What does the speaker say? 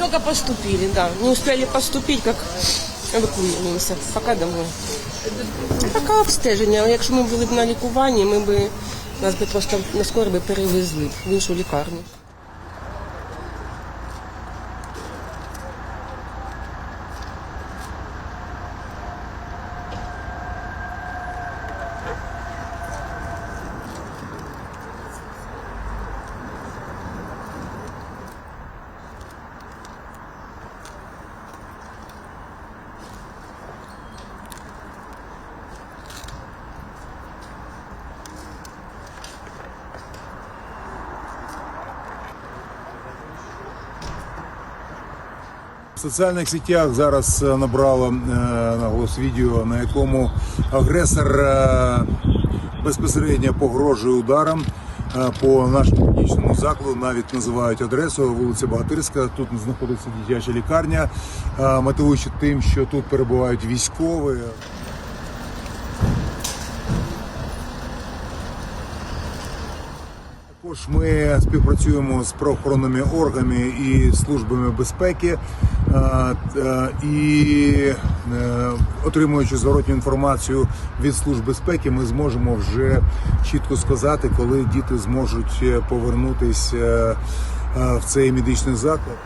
Только поступили, да. Не успели поступить, как евакуювалися. Пока домой. Пока обстеження. Якщо ми були б на лікуванні, ми б нас би просто на скорби перевезли в іншу лікарню. Соціальних сітях зараз е, набрало е, наголос відео, на якому агресор е, безпосередньо погрожує ударом по нашому медичному закладу. Навіть називають адресу вулиця Багатирська. Тут знаходиться дитяча лікарня, мотивуючи тим, що тут перебувають військові. Також ми співпрацюємо з правоохоронними органами і службами безпеки е, е, і е, отримуючи зворотню інформацію від служб безпеки, ми зможемо вже чітко сказати, коли діти зможуть повернутися в цей медичний заклад.